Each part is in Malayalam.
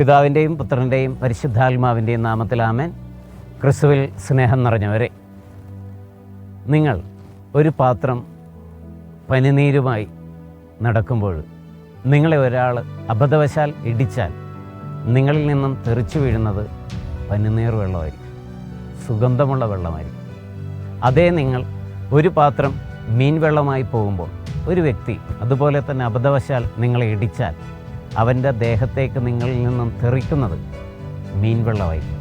പിതാവിന്റെയും പുത്രന്റെയും പരിശുദ്ധാത്മാവിന്റെയും നാമത്തിലാമൻ ക്രിസ്തുവിൽ സ്നേഹം നിറഞ്ഞവരെ നിങ്ങൾ ഒരു പാത്രം പനിനീരുമായി നടക്കുമ്പോൾ നിങ്ങളെ ഒരാൾ അബദ്ധവശാൽ ഇടിച്ചാൽ നിങ്ങളിൽ നിന്നും തെറിച്ചു വീഴുന്നത് പനിനീർ വെള്ളമായിരിക്കും സുഗന്ധമുള്ള വെള്ളമായിരിക്കും. അതേ നിങ്ങൾ ഒരു പാത്രം മീൻ വെള്ളമായി പോകുമ്പോൾ ഒരു വ്യക്തി അതുപോലെ തന്നെ അബദ്ധവശാൽ നിങ്ങളെ ഇടിച്ചാൽ അവന്റെ ദേഹത്തേക്ക് നിങ്ങളിൽ നിന്നും തെറിക്കുന്നത് മീൻ വെള്ളമായിരിക്കും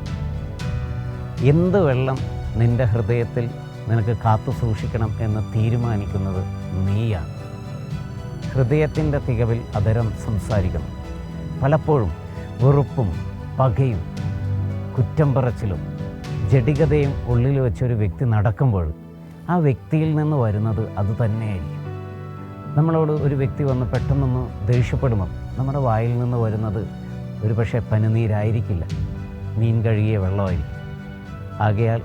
എന്ത് വെള്ളം നിന്റെ ഹൃദയത്തിൽ നിനക്ക് കാത്തു സൂക്ഷിക്കണം എന്ന് തീരുമാനിക്കുന്നത് നീയാണ്. ഹൃദയത്തിന്റെ തികവിൽ അതരം സംസാരിക്കുന്നു. പലപ്പോഴും വെറുപ്പും പകയും കുറ്റം പറച്ചിലും ജഡികതയും ഉള്ളിൽ വെച്ചൊരു വ്യക്തി നടക്കുമ്പോൾ ആ വ്യക്തിയിൽ നിന്ന് വരുന്നത് അത് തന്നെയായിരിക്കും. നമ്മളോട് ഒരു വ്യക്തി വന്ന് പെട്ടെന്നൊന്ന് ദേഷ്യപ്പെടുമ്പോൾ നമ്മുടെ വായിൽ നിന്ന് വരുന്നത് ഒരു പക്ഷേ പനിനീരായിരിക്കില്ല. മീൻ കഴുകിയ വെള്ളമായിരിക്കും. ആകയാൽ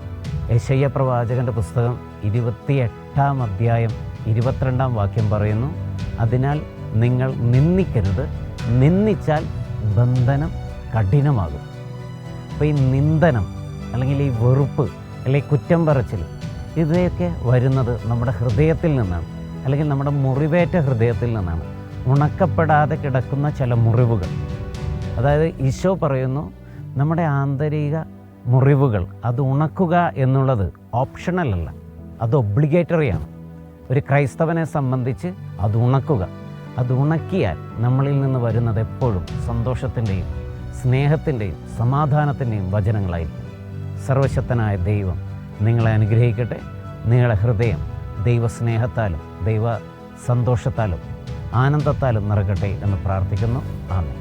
യശയ്യ പ്രവാചകന്റെ പുസ്തകം ഇരുപത്തിയെട്ടാം അധ്യായം ഇരുപത്തിരണ്ടാം വാക്യം പറയുന്നു അതിനാൽ നിങ്ങൾ നിന്ദിക്കരുത്. നിന്ദിച്ചാൽ ബന്ധനം കഠിനമാകും. അപ്പോൾ ഈ നിന്ദനം അല്ലെങ്കിൽ ഈ വെറുപ്പ് അല്ലെങ്കിൽ കുറ്റം പറച്ചിൽ ഇവയൊക്കെ വരുന്നത് നമ്മുടെ ഹൃദയത്തിൽ നിന്നാണ്. അല്ലെങ്കിൽ നമ്മുടെ മുറിവേറ്റ ഹൃദയത്തിൽ നിന്നാണ് ഉണക്കപ്പെടാതെ കിടക്കുന്ന ചില മുറിവുകൾ. അതായത് ഈശോ പറയുന്നു നമ്മുടെ ആന്തരിക മുറിവുകൾ അത് ഉണക്കുക എന്നുള്ളത് ഓപ്ഷണൽ അല്ല അത് ഒബ്ലിഗേറ്ററിയാണ് ഒരു ക്രൈസ്തവനെ സംബന്ധിച്ച് അത് ഉണക്കുക. അത് ഉണക്കിയാൽ നമ്മളിൽ നിന്ന് വരുന്നത് എപ്പോഴും സന്തോഷത്തിന്റെയും സ്നേഹത്തിന്റെയും സമാധാനത്തിന്റെയും വചനങ്ങളായിരിക്കും. സർവശക്തനായ ദൈവം നിങ്ങളെ അനുഗ്രഹിക്കട്ടെ. നിങ്ങളുടെ ഹൃദയം ദൈവസ്നേഹത്താലും ദൈവ സന്തോഷത്താലും ആനന്ദത്താലും നിറക്കട്ടെ എന്ന് പ്രാർത്ഥിക്കുന്നു. ആമേ